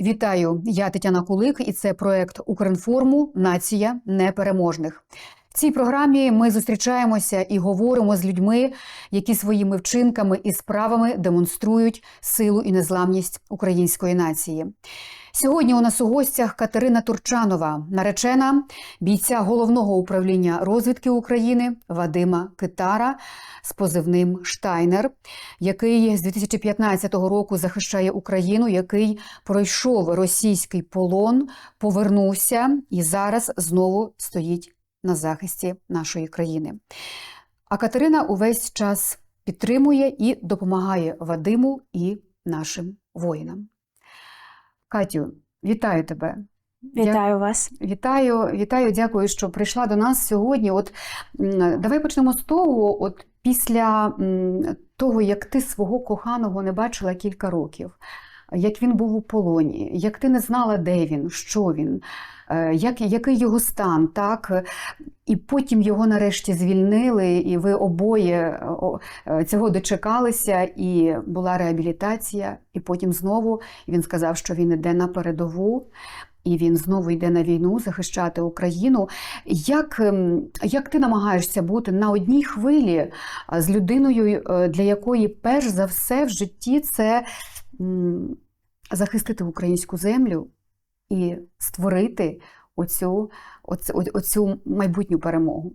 Вітаю, я Тетяна Кулик, і це проект Укрінформу Нація непереможних. В цій програмі ми зустрічаємося і говоримо з людьми, які своїми вчинками і справами демонструють силу і незламність української нації. Сьогодні у нас у гостях Катерина Турчанова, наречена бійця головного управління розвідки України Вадима Китара з позивним Штайнер, який з 2015 року захищає Україну, який пройшов російський полон, повернувся і зараз знову стоїть на захисті нашої країни. А Катерина увесь час підтримує і допомагає Вадиму і нашим воїнам. Катю, вітаю тебе. Вітаю вас. Вітаю, вітаю, дякую, що прийшла до нас сьогодні. От давай почнемо з того, от після того, як ти свого коханого не бачила кілька років, як він був у полоні, як ти не знала, де він, що він, як, який його стан, так? І потім його нарешті звільнили, і ви обоє е, цього дочекалися, і була реабілітація, і потім знову він сказав, що він іде на передову. І він знову йде на війну захищати Україну. Як, ем, як ти намагаєшся бути на одній хвилі з людиною, е, для якої перш за все в житті це захистити українську землю і створити оцю, оцю, оцю майбутню перемогу?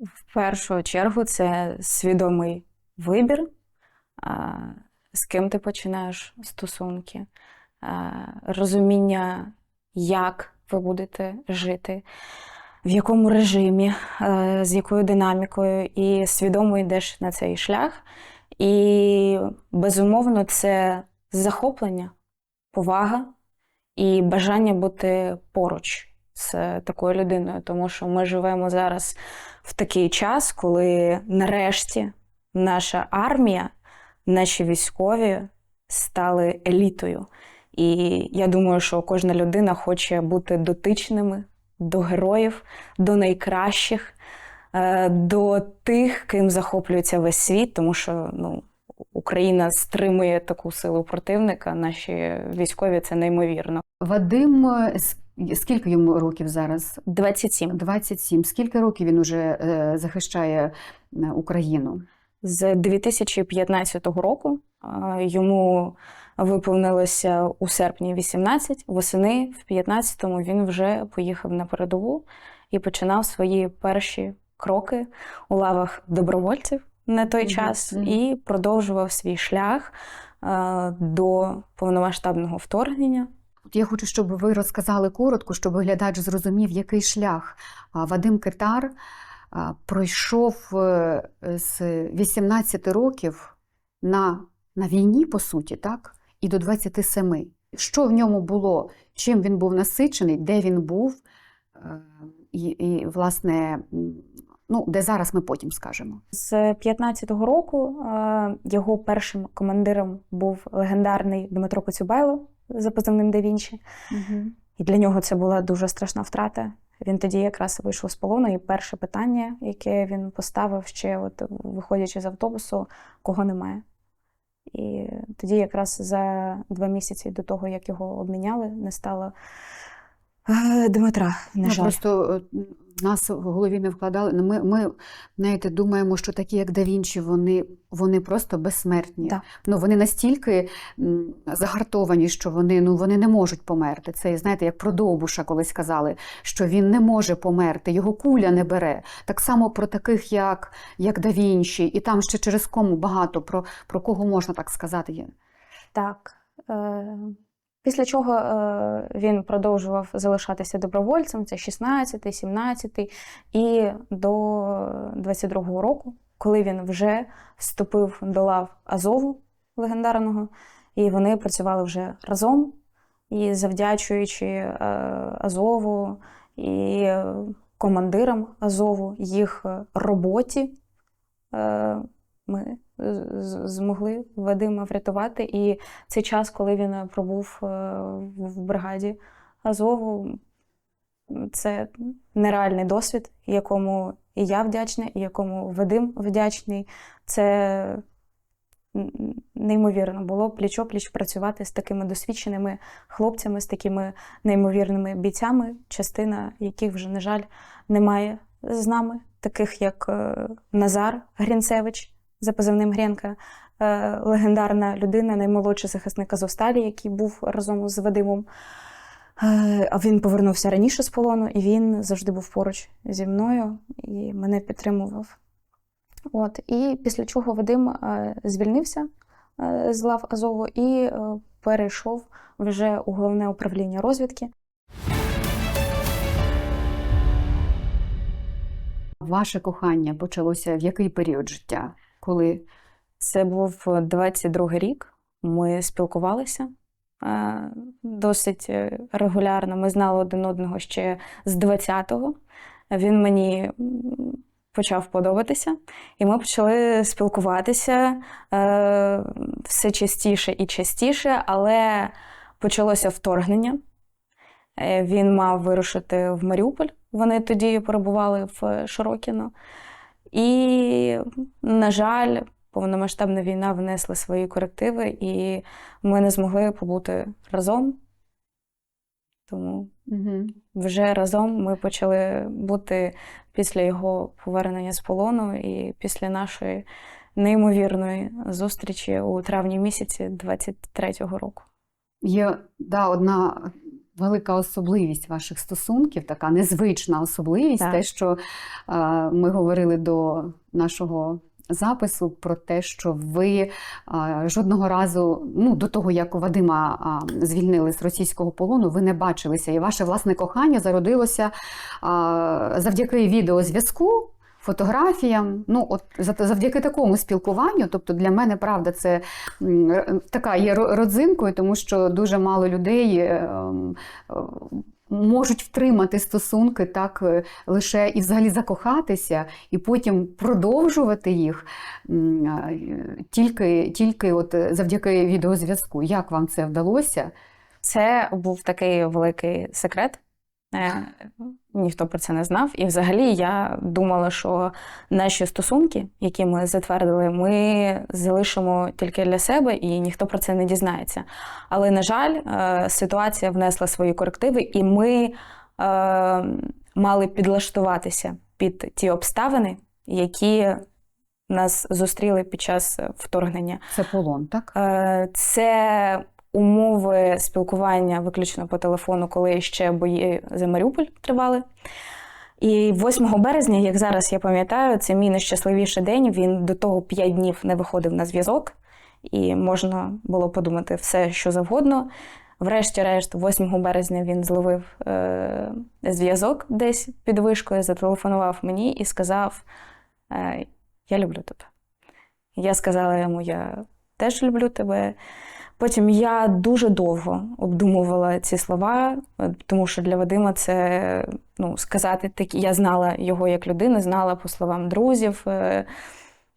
В першу чергу це свідомий вибір, з ким ти починаєш стосунки, розуміння, як ви будете жити, в якому режимі, з якою динамікою, і свідомо йдеш на цей шлях. І безумовно, це захоплення, повага і бажання бути поруч з такою людиною, тому що ми живемо зараз в такий час, коли нарешті наша армія, наші військові стали елітою. І я думаю, що кожна людина хоче бути дотичними до героїв, до найкращих, е, до тих, ким захоплюється весь світ, тому що ну, Україна стримує таку силу противника. Наші військові це неймовірно. Вадим, скільки йому років зараз? 27. 27. Скільки років він уже е, захищає е, Україну? З 2015 року йому виповнилося у серпні 18, восени в 15-му він вже поїхав на передову і починав свої перші кроки у лавах добровольців на той Мгм, час і продовжував свій шлях е, до повномасштабного вторгнення. Я хочу, щоб ви розказали коротко, щоб глядач зрозумів, який шлях Вадим Китар пройшов е, з 18 років на, на війні, по суті, так? і до 27. Що в ньому було, чим він був насичений, де він був, е, і, і власне, ну, де зараз ми потім скажемо. З 15-го року е, його першим командиром був легендарний Дмитро Коцюбайло за позивним Да Вінчі. І для нього це була дуже страшна втрата. Він тоді якраз вийшов з полону, і перше питання, яке він поставив ще, от, виходячи з автобусу, кого немає. І тоді, якраз за два місяці до того, як його обміняли, не стало е, Дмитра. На Ну, жаль. просто е, нас в голові не вкладали. Ну, Ми, ми знаєте, думаємо, що такі, як да Вінчі, вони, вони просто безсмертні. Да. Ну, вони настільки загартовані, що вони, ну, вони не можуть померти. Це, знаєте, як про Довбуша колись казали, що він не може померти, його куля не бере. Так само про таких, як, як да Вінчі, і там ще через кому багато, про, про кого можна так сказати. є. Так. Е, Після чого е, він продовжував залишатися добровольцем, це 16, 17 і до 22-го року, коли він вже вступив до лав Азову легендарного, і вони працювали вже разом. І завдячуючи е, Азову і командирам Азову, їх е, роботі, е, ми змогли Вадима врятувати. І цей час, коли він е, пробув е, в бригаді Азову, це нереальний досвід, якому і я вдячна, і якому Вадим вдячний. Це неймовірно було пліч-опліч працювати з такими досвідченими хлопцями, з такими неймовірними бійцями, частина яких вже, на жаль, немає з нами, таких як е, Назар Грінцевич за позивним Гренка, е, легендарна людина, наймолодший захисник Азовсталі, який був разом з Вадимом. Е, А він повернувся раніше з полону, і він завжди був поруч зі мною і мене підтримував. От, і після чого Вадим е, звільнився з лав Азову і перейшов вже у головне управління розвідки. Ваше кохання почалося в який період життя? Коли Це був 22 рік. Ми спілкувалися е, досить е, регулярно. Ми знали один одного ще з 20-го. Він мені почав подобатися, і ми почали спілкуватися е, все частіше і частіше, але почалося вторгнення. Е, Він мав вирушити в Маріуполь. Вони тоді перебували в Широкіно. І, на жаль, повномасштабна війна внесла свої корективи, і ми не змогли побути разом. Тому угу. вже разом ми почали бути після його повернення з полону і після нашої неймовірної зустрічі у травні місяці 23-го року. є да, одна велика особливість ваших стосунків, така незвична особливість, Так. те, що е, ми говорили до нашого. Запису про те, що ви а, жодного разу, ну до того як Вадима а, звільнили з російського полону, ви не бачилися, і ваше власне кохання зародилося а, завдяки відеозв'язку, фотографіям. Ну, от завдяки такому спілкуванню. Тобто для мене правда це така є родзинкою, тому що дуже мало людей. е, е, Можуть втримати стосунки так е, лише і взагалі закохатися, і потім продовжувати їх тільки, тільки от завдяки відеозв'язку. Як вам це вдалося? Це був такий великий секрет. Е, Ніхто про це не знав. І взагалі я думала, що наші стосунки, які ми затвердили, ми залишимо тільки для себе, і ніхто про це не дізнається. Але, на жаль, е, ситуація внесла свої корективи, і ми е, мали підлаштуватися під ті обставини, які нас зустріли під час вторгнення. Це полон, так? Це умови спілкування виключно по телефону, коли ще бої за Маріуполь тривали. І 8 березня, як зараз я пам'ятаю, це мій найщасливіший день. Він до того 5 днів не виходив на зв'язок, і можна було подумати все, що завгодно. Врешті-решт, 8 березня він зловив е, зв'язок десь під вишкою, зателефонував мені і сказав: е, Я люблю тебе. Я сказала йому, я теж люблю тебе. Потім я дуже довго обдумувала ці слова, е, тому що для Вадима це ну, сказати такі. Я знала його як людину, знала по словам друзів. Е,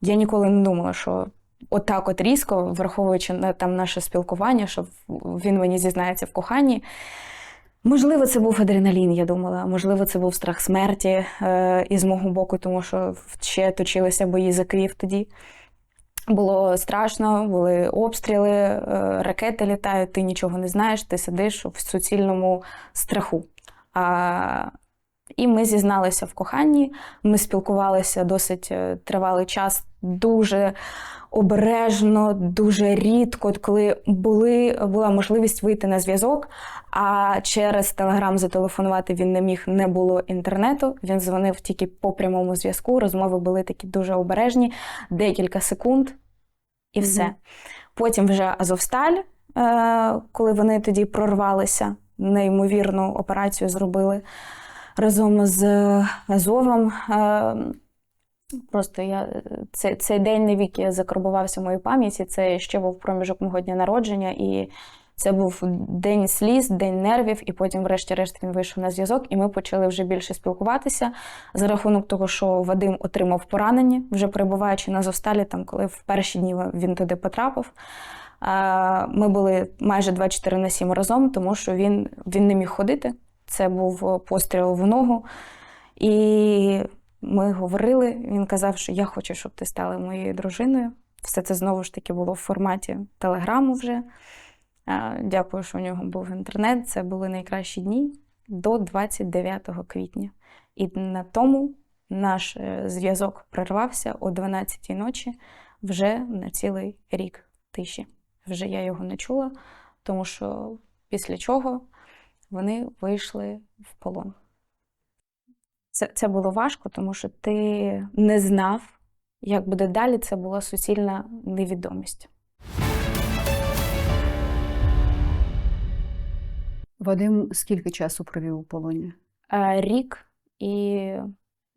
Я ніколи не думала, що отак от різко, враховуючи там наше спілкування, що він мені зізнається в коханні. Можливо, це був адреналін, я думала. Можливо, це був страх смерті е, із мого боку, тому що ще точилися бої за Київ тоді. Було страшно, були обстріли, е, ракети літають, ти нічого не знаєш, ти сидиш в суцільному страху. А, і ми зізналися в коханні, ми спілкувалися досить е, тривалий час, дуже обережно, дуже рідко, коли були, була можливість вийти на зв'язок, а через телеграм зателефонувати він не міг, не було інтернету. Він дзвонив тільки по прямому зв'язку. Розмови були такі дуже обережні, декілька секунд, і все. Мгм. Потім вже Азовсталь, е, коли вони тоді прорвалися, неймовірну операцію зробили разом з Азовом. Е, Просто я цей, цей день навіки закарбувався в моїй пам'яті. Це ще був проміжок мого дня народження, і це був день сліз, день нервів, і потім, врешті-решт, він вийшов на зв'язок, і ми почали вже більше спілкуватися за рахунок того, що Вадим отримав поранення, вже перебуваючи на Зосталі, там, коли в перші дні він туди потрапив. Ми були майже 24 на 7 разом, тому що він, він не міг ходити. Це був постріл в ногу. І ми говорили, він казав, що я хочу, щоб ти стала моєю дружиною. Все це знову ж таки було в форматі телеграму вже. Дякую, що у нього був інтернет. Це були найкращі дні до 29 квітня. І на тому наш е, зв'язок прервався о 12-й ночі вже на цілий рік тиші. Вже я його не чула, тому що після чого вони вийшли в полон. Це, це було важко, тому що ти не знав, як буде далі. Це була суцільна невідомість. Вадим скільки часу провів у полоні? Е, Рік і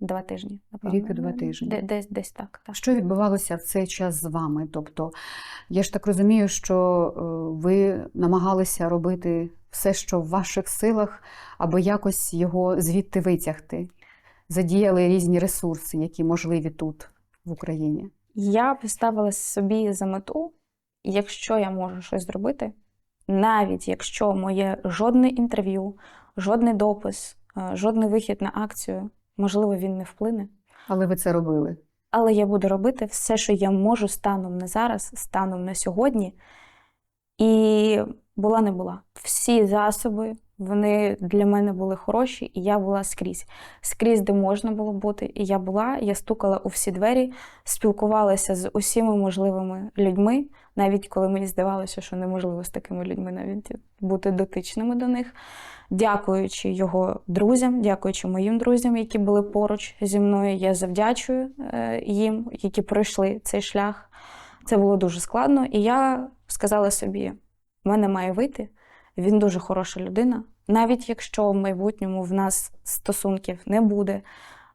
два тижні. Напевно. Рік і два тижні. Де- Десь, десь так. так. Що відбувалося в цей час з вами? Тобто, я ж так розумію, що е, ви намагалися робити все, що в ваших силах, аби якось його звідти витягти. Задіяли різні ресурси, які можливі тут, в Україні. Я поставила собі за мету, якщо я можу щось зробити, навіть якщо моє жодне інтерв'ю, жодний допис, е, жодний вихід на акцію, можливо, він не вплине. Але ви це робили. Але я буду робити все, що я можу станом на зараз, станом на сьогодні. І була не була. Всі засоби, вони для мене були хороші, і я була скрізь. Скрізь, де можна було бути. І я була, я стукала у всі двері, спілкувалася з усіма можливими людьми, навіть коли мені здавалося, що неможливо з такими людьми навіть бути дотичними до них. Дякуючи його друзям, дякуючи моїм друзям, які були поруч зі мною, я завдячую е, їм, які пройшли цей шлях. Це було дуже складно, і я сказала собі: в мене має вийти. Він дуже хороша людина. Навіть якщо в майбутньому в нас стосунків не буде,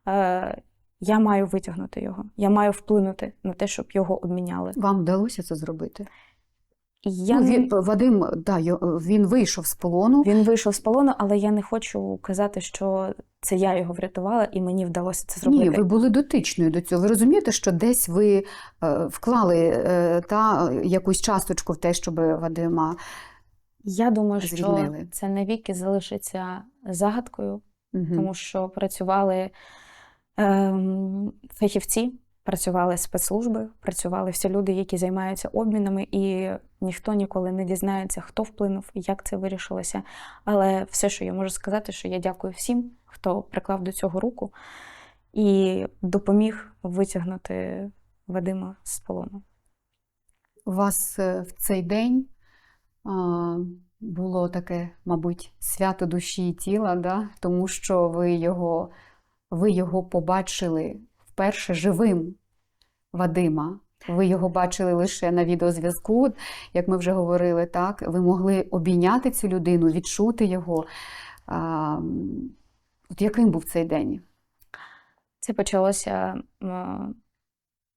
е, я маю витягнути його. Я маю вплинути на те, щоб його обміняли. Вам вдалося це зробити? Я ну, не- він, Вадим, да, він вийшов з полону. Він вийшов з полону, але я не хочу казати, що це я його врятувала, і мені вдалося це зробити. Ні, ви були дотичною до цього. Ви розумієте, що десь ви е, вклали е, та якусь часточку в те, щоб Вадима. Я думаю, що Звільнили. це навіки залишиться загадкою, Мгм. тому що працювали ем, фахівці, працювали спецслужби, працювали всі люди, які займаються обмінами, і ніхто ніколи не дізнається, хто вплинув як це вирішилося. Але все, що я можу сказати, що я дякую всім, хто приклав до цього руку і допоміг витягнути Вадима з полону. У вас е, в цей день було таке, мабуть, свято душі і тіла, да? тому що ви його, ви його побачили вперше живим Вадима. Ви його бачили лише на відеозв'язку, як ми вже говорили, так? Ви могли обійняти цю людину, відчути його. А, от яким був цей день? Це почалося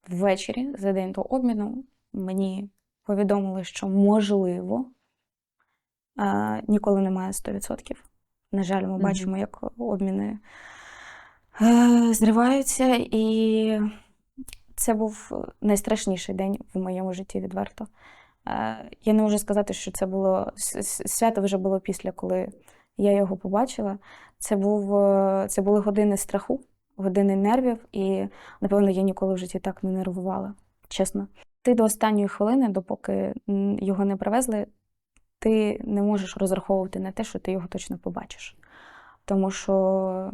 ввечері за день до обміну. Мені повідомили, що можливо, ніколи немає 100%. На жаль, ми Мгм. бачимо, як обміни е, зриваються, і це був найстрашніший день в моєму житті відверто. Е, Я не можу сказати, що це було свято вже було після, коли я його побачила. Це, був, е, це були години страху, години нервів, і, напевно, я ніколи в житті так не нервувала, чесно. Ти до останньої хвилини, допоки його не привезли, ти не можеш розраховувати на те, що ти його точно побачиш. Тому що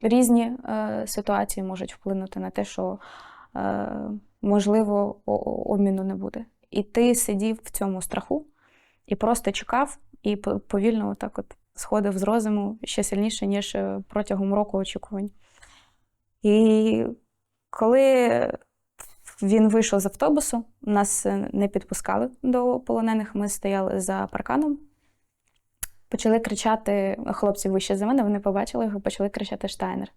різні е, ситуації можуть вплинути на те, що е, можливо обміну не буде. І ти сидів в цьому страху і просто чекав, і повільно отак от сходив з розуму ще сильніше, ніж е, протягом року очікувань. І коли він вийшов з автобусу, нас е, не підпускали до полонених, ми стояли за парканом. Почали кричати хлопці вище за мене, вони побачили його, почали кричати Штайнер.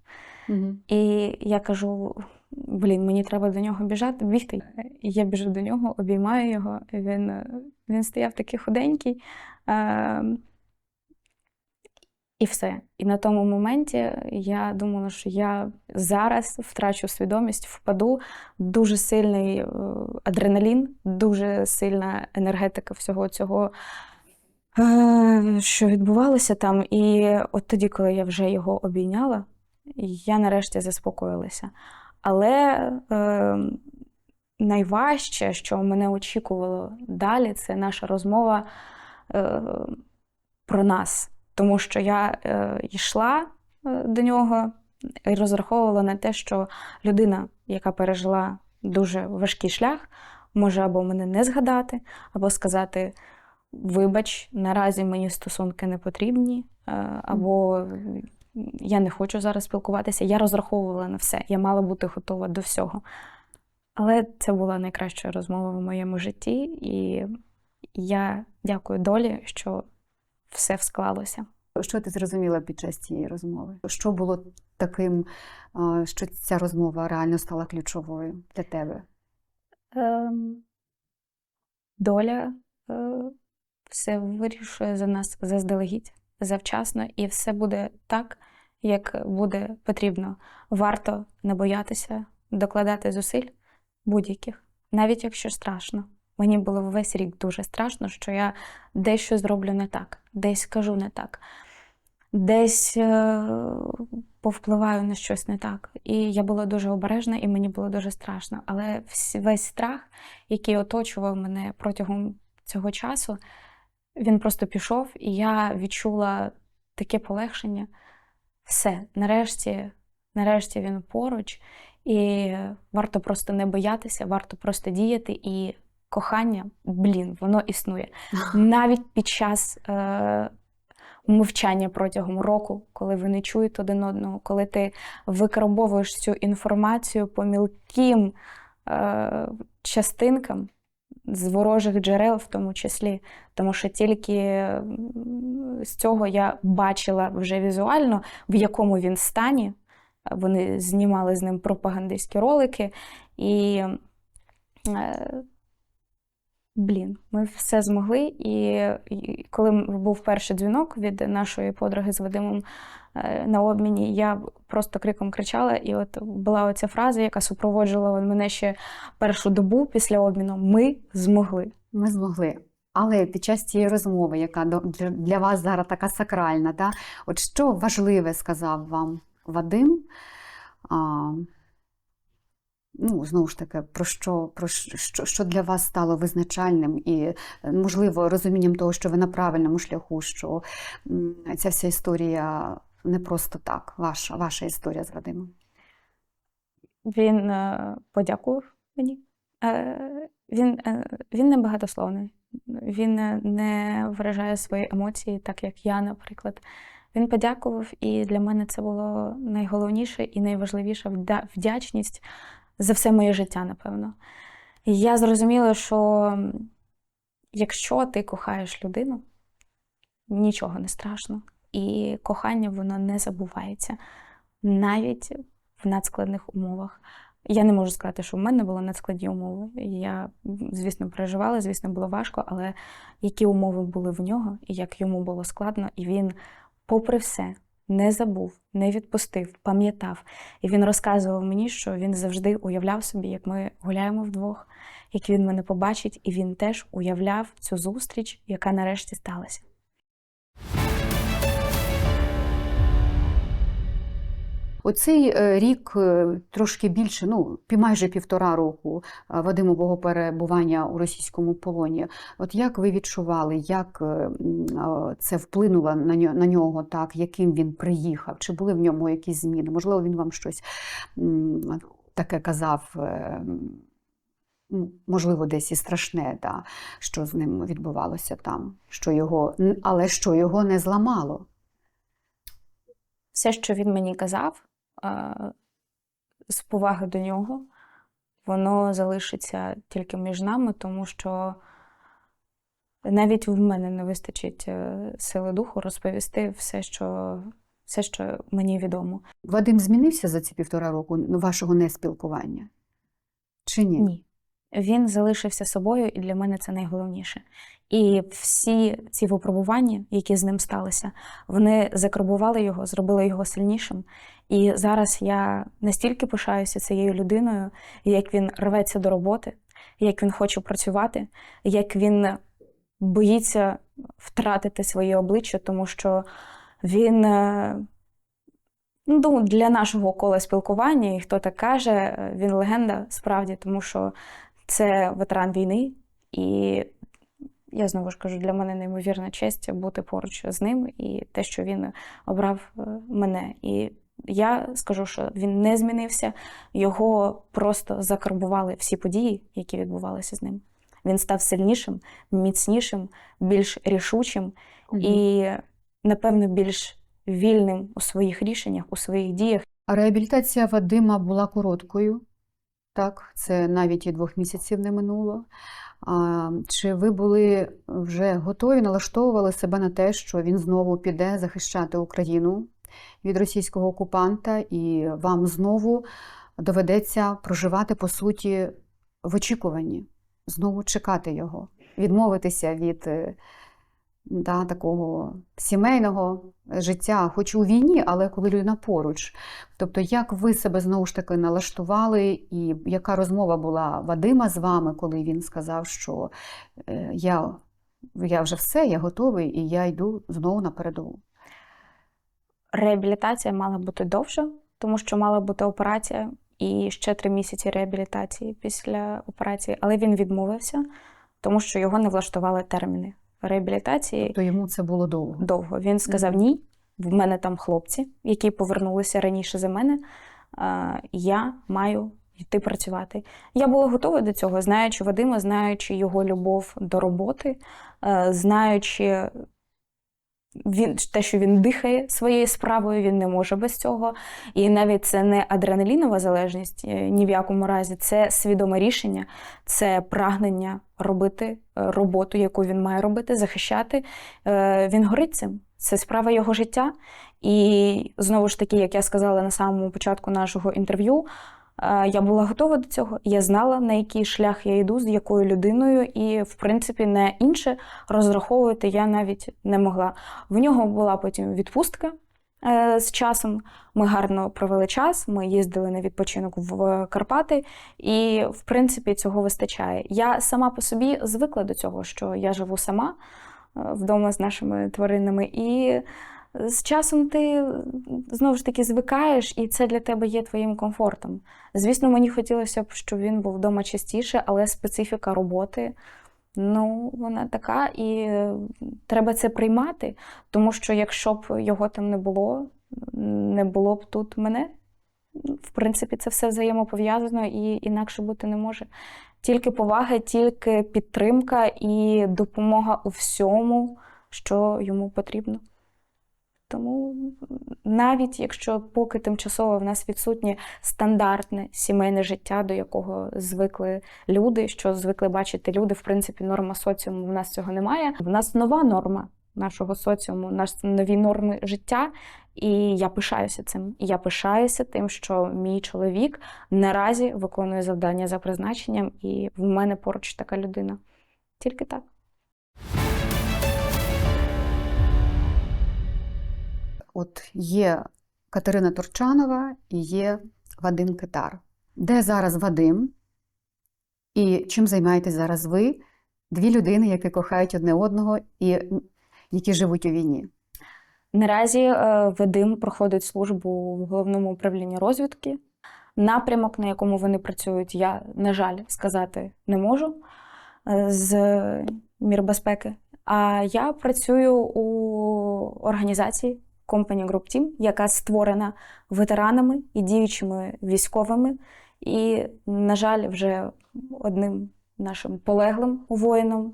Угу. І я кажу: блін, мені треба до нього біжати, бігти. Я біжу до нього, обіймаю його. Він, е, він стояв такий худенький. Е, і все. І на тому моменті я думала, що я зараз втрачу свідомість, впаду. Дуже сильний е, адреналін, дуже сильна енергетика всього цього, е, що відбувалося там. І от тоді, коли я вже його обійняла, я нарешті заспокоїлася. Але е, найважче, що мене очікувало далі, це наша розмова е, про нас. Тому що я е, йшла е, до нього і розраховувала на те, що людина, яка пережила дуже важкий шлях, може або мене не згадати, або сказати: Вибач, наразі мені стосунки не потрібні, е, або я не хочу зараз спілкуватися. Я розраховувала на все, я мала бути готова до всього. Але це була найкраща розмова в моєму житті, і я дякую долі, що все склалося. Що ти зрозуміла під час цієї розмови? Що було таким, що ця розмова реально стала ключовою для тебе? Ем, доля е, все вирішує за нас заздалегідь, завчасно, і все буде так, як буде потрібно. Варто не боятися докладати зусиль будь-яких, навіть якщо страшно. Мені було весь рік дуже страшно, що я дещо зроблю не так, десь скажу не так, десь е, повпливаю на щось не так. І я була дуже обережна, і мені було дуже страшно. Але весь страх, який оточував мене протягом цього часу, він просто пішов, і я відчула таке полегшення. Все, нарешті, нарешті він поруч, і варто просто не боятися, варто просто діяти. І кохання, блін, воно існує. Навіть під час е, мовчання протягом року, коли ви не чуєте один одного, коли ти викарбовуєш цю інформацію по мілким е, частинкам з ворожих джерел, в тому числі, тому що тільки з цього я бачила вже візуально, в якому він стані. Вони знімали з ним пропагандистські ролики, і е, Блін, ми все змогли. І, коли був перший дзвінок від нашої подруги з Вадимом е, на обміні, я просто криком кричала. І от була оця фраза, яка супроводжувала мене ще першу добу після обміну. Ми змогли. Ми змогли. Але під час цієї розмови, яка для вас зараз така сакральна, да? от що важливе сказав вам Вадим? Ну, знову ж таки, про що, про що, що для вас стало визначальним і, можливо, розумінням того, що ви на правильному шляху, що ця вся історія не просто так, ваша, ваша історія з Вадимом. Він е, подякував мені. Е, він, е, він не багатословний. Він не виражає свої емоції, так як я, наприклад. Він подякував, і для мене це було найголовніше і найважливіша вдячність за все моє життя, напевно. І я зрозуміла, що якщо ти кохаєш людину, нічого не страшно. І кохання воно не забувається навіть в надскладних умовах. Я не можу сказати, що в мене були надскладні умови. Я, звісно, переживала, звісно, було важко, але які умови були в нього, і як йому було складно, і він, попри все, не забув, не відпустив, пам'ятав. І він розказував мені, що він завжди уявляв собі, як ми гуляємо вдвох, як він мене побачить, і він теж уявляв цю зустріч, яка нарешті сталася. Оцей е, рік е, трошки більше, ну майже півтора року е, Вадимового перебування у російському полоні. От як ви відчували, як це вплинуло на нього, так яким він приїхав? Чи були в ньому якісь зміни? Можливо, він вам щось таке казав. Можливо, десь і страшне, да, що з ним відбувалося там, що його, але що його не зламало. все, що він мені казав, з поваги до нього, воно залишиться тільки між нами, тому що навіть в мене не вистачить е, сили духу розповісти все, що, все, що мені відомо. Вадим змінився за ці півтора року вашого неспілкування? Чи ні? Ні. Він залишився собою, і для мене це найголовніше. І всі ці випробування, які з ним сталися, вони закарбували його, зробили його сильнішим. І зараз я настільки пишаюся цією людиною, як він рветься до роботи, як він хоче працювати, як він боїться втратити своє обличчя, тому що він е, Ну, для нашого кола спілкування, і хто так каже, е, він легенда справді, тому що це ветеран війни, і я знову ж кажу, для мене неймовірна честь бути поруч з ним і те, що він обрав е, мене. І я скажу, що він не змінився, його просто закарбували всі події, які відбувалися з ним. Він став сильнішим, міцнішим, більш рішучим і, напевно, більш вільним у своїх рішеннях, у своїх діях. А реабілітація Вадима була короткою, так, це навіть і двох місяців не минуло. А, чи ви були вже готові, налаштовували себе на те, що він знову піде захищати Україну від російського окупанта, і вам знову доведеться проживати по суті в очікуванні, знову чекати його, відмовитися від е, да, такого сімейного життя, хоч у війні, але коли людина поруч. Тобто, як ви себе знову ж таки налаштували, і яка розмова була Вадима з вами, коли він сказав, що е, я, я вже все, я готовий і я йду знову на передову? Реабілітація мала бути довша, тому що мала бути операція і ще три місяці реабілітації після операції, але він відмовився, тому що його не влаштували терміни реабілітації. То йому це було довго. довго. Він сказав: ні, в мене там хлопці, які повернулися раніше за мене. Я маю йти працювати. Я була готова до цього, знаючи Вадима, знаючи його любов до роботи, е, знаючи він, те, що він дихає своєю справою, він не може без цього. І навіть це не адреналінова залежність е, ні в якому разі, це свідоме рішення, це прагнення робити е, роботу, яку він має робити, захищати. Е, Він горить цим. Це справа його життя. І знову ж таки, як я сказала на самому початку нашого інтерв'ю, я була готова до цього. Я знала, на який шлях я йду, з якою людиною, і, в принципі, на інше розраховувати я навіть не могла. В нього була потім відпустка е, з часом. Ми гарно провели час. Ми їздили на відпочинок в Карпати, і в принципі цього вистачає. Я сама по собі звикла до цього, що я живу сама е, вдома з нашими тваринами, і з часом ти знову ж таки звикаєш, і це для тебе є твоїм комфортом. Звісно, мені хотілося б, щоб він був вдома частіше, але специфіка роботи. Ну, вона така, і е, треба це приймати, тому що якщо б його там не було, не було б тут мене. В принципі, це все взаємопов'язано і інакше бути не може. Тільки повага, тільки підтримка і допомога у всьому, що йому потрібно. Тому навіть якщо поки тимчасово в нас відсутнє стандартне сімейне життя, до якого звикли люди, що звикли бачити люди, в принципі, норма соціуму в нас цього немає. В нас нова норма нашого соціуму, нас нові норми життя, і я пишаюся цим. Я пишаюся тим, що мій чоловік наразі виконує завдання за призначенням, і в мене поруч така людина. Тільки так. От є Катерина Турчанова і є Вадим Китар. Де зараз Вадим? І чим займаєтесь зараз ви? Дві людини, які кохають одне одного і які живуть у війні. Наразі е, Вадим проходить службу в головному управлінні розвідки. Напрямок, на якому вони працюють, я, на жаль, сказати не можу е, з мірбезпеки. А я працюю у організації Company Group Team, яка створена ветеранами і діючими військовими. І, на жаль, вже одним нашим полеглим воїном.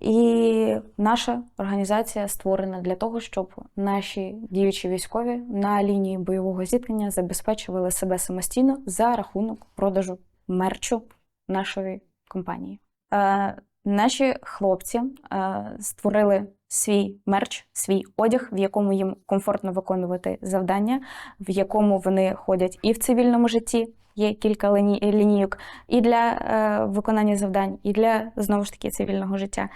І наша організація створена для того, щоб наші діючі військові на лінії бойового зіткнення забезпечували себе самостійно за рахунок продажу мерчу нашої компанії. Е, наші хлопці е, створили свій мерч, свій одяг, в якому їм комфортно виконувати завдання, в якому вони ходять і в цивільному житті. Є кілька ліні- лінійок і для е, виконання завдань, і для знову ж таки цивільного життя.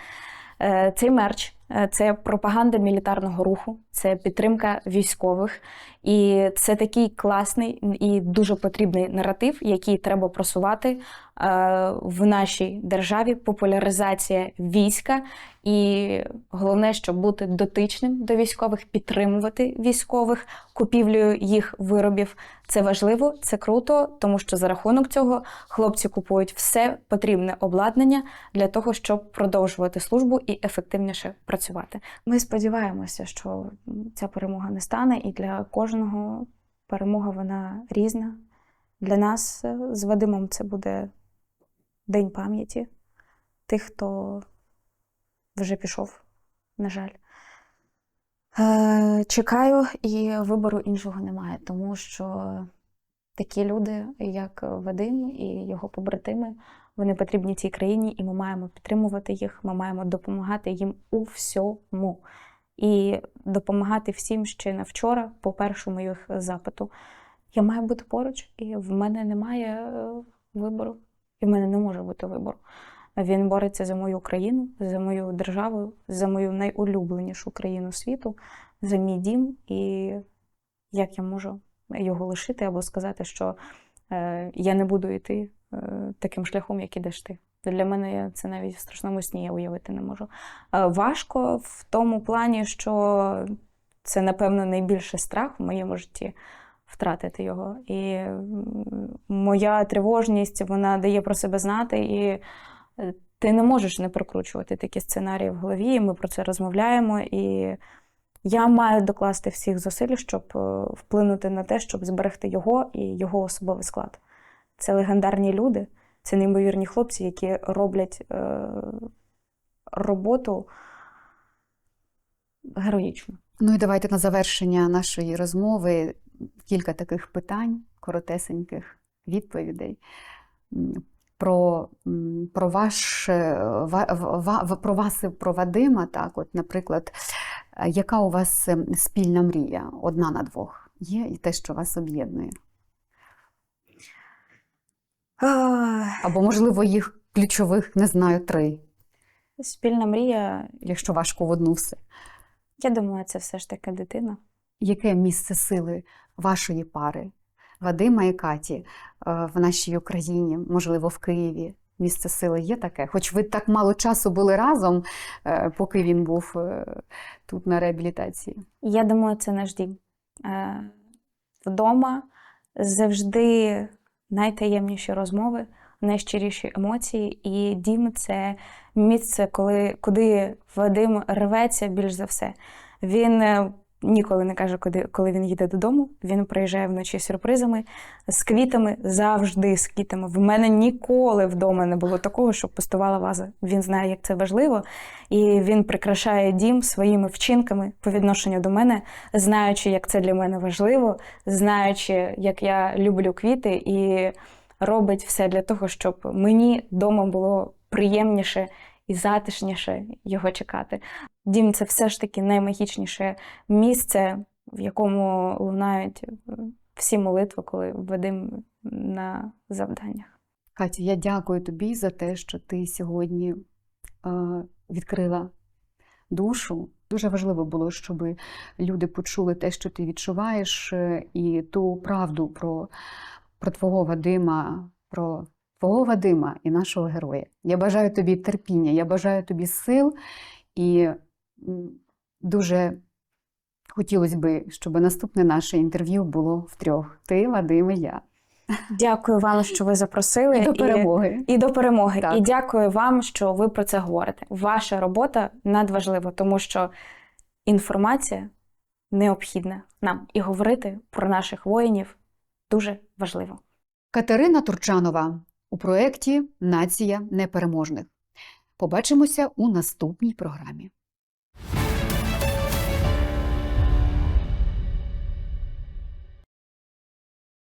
Е, Цей мерч е, це пропаганда мілітарного руху, це підтримка військових, і це такий класний і дуже потрібний наратив, який треба просувати в нашій державі, популяризація війська, і головне, щоб бути дотичним до військових, підтримувати військових купівлею їх виробів. Це важливо, це круто, тому що за рахунок цього хлопці купують все потрібне обладнання для того, щоб продовжувати службу і ефективніше працювати. Ми сподіваємося, що ця перемога не стане, і для кожного перемога вона різна. Для нас е, з Вадимом це буде День пам'яті тих, хто вже пішов, на жаль. Е, чекаю, і вибору іншого немає, тому що такі люди, як Вадим і його побратими, вони потрібні цій країні, і ми маємо підтримувати їх, ми маємо допомагати їм у всьому. І допомагати всім ще на вчора, по першому їх запиту. Я маю бути поруч, і в мене немає е, вибору, і в мене не може бути вибору. Він бореться за мою країну, за мою державу, за мою найулюбленішу країну світу, за мій дім. І як я можу його лишити або сказати, що е, я не буду йти е, таким шляхом, як ідеш ти. Для мене я це навіть в страшному сні я уявити не можу. Е, важко в тому плані, що це, напевно, найбільший страх в моєму житті втратити його. І моя тривожність вона дає про себе знати. І е, ти не можеш не прокручувати такі сценарії в голові. і Ми про це розмовляємо. І я маю докласти всіх зусиль, щоб е, вплинути на те, щоб зберегти його і його особовий склад. Це легендарні люди, це неймовірні хлопці, які роблять е, роботу героїчно. Ну і давайте на завершення нашої розмови кілька таких питань, коротесеньких відповідей. Про, про ваш ва- ва- ва- про вас і про Вадима, так, от, наприклад, е, яка у вас е, спільна мрія, одна на двох? Є і те, що вас об'єднує? Або, можливо, їх ключових, не знаю, три, Спільна мрія, якщо важко в одну все. я думаю, це все ж таки дитина. Яке місце сили вашої пари, Вадима і Каті, е, в нашій Україні, можливо, в Києві? Місце сили є таке? Хоч ви так мало часу були разом, е, поки він був е, тут на реабілітації. Я думаю, це наш дім. Вдома завжди найтаємніші розмови, найщиріші емоції, і дім це місце, коли, куди Вадим рветься більш за все. Він ніколи не каже, коли він їде додому. Він приїжджає вночі сюрпризами, з квітами, завжди з квітами. В мене ніколи вдома не було такого, щоб пустувала ваза. Він знає, як це важливо, і він прикрашає дім своїми вчинками по відношенню до мене, знаючи, як це для мене важливо, знаючи, як я люблю квіти, і робить все для того, щоб мені вдома було приємніше і затишніше його чекати. Дім це все ж таки наймагічніше місце, в якому лунають е, всі молитви, коли Вадим на завданнях. Катя, я дякую тобі за те, що ти сьогодні е, відкрила душу. Дуже важливо було, щоб люди почули те, що ти відчуваєш, е, і ту правду про, про твого Вадима, про твого Вадима і нашого героя. Я бажаю тобі терпіння, я бажаю тобі сил, і дуже хотілося б, щоб наступне наше інтерв'ю було втрьох. Ти, Вадим і я. Дякую вам, що ви запросили. До перемоги. І до перемоги. Так. І дякую вам, що ви про це говорите. Ваша робота надважлива, тому що інформація необхідна нам. І говорити про наших воїнів дуже важливо. Катерина Турчанова у проєкті Нація непереможних. Побачимося у наступній програмі.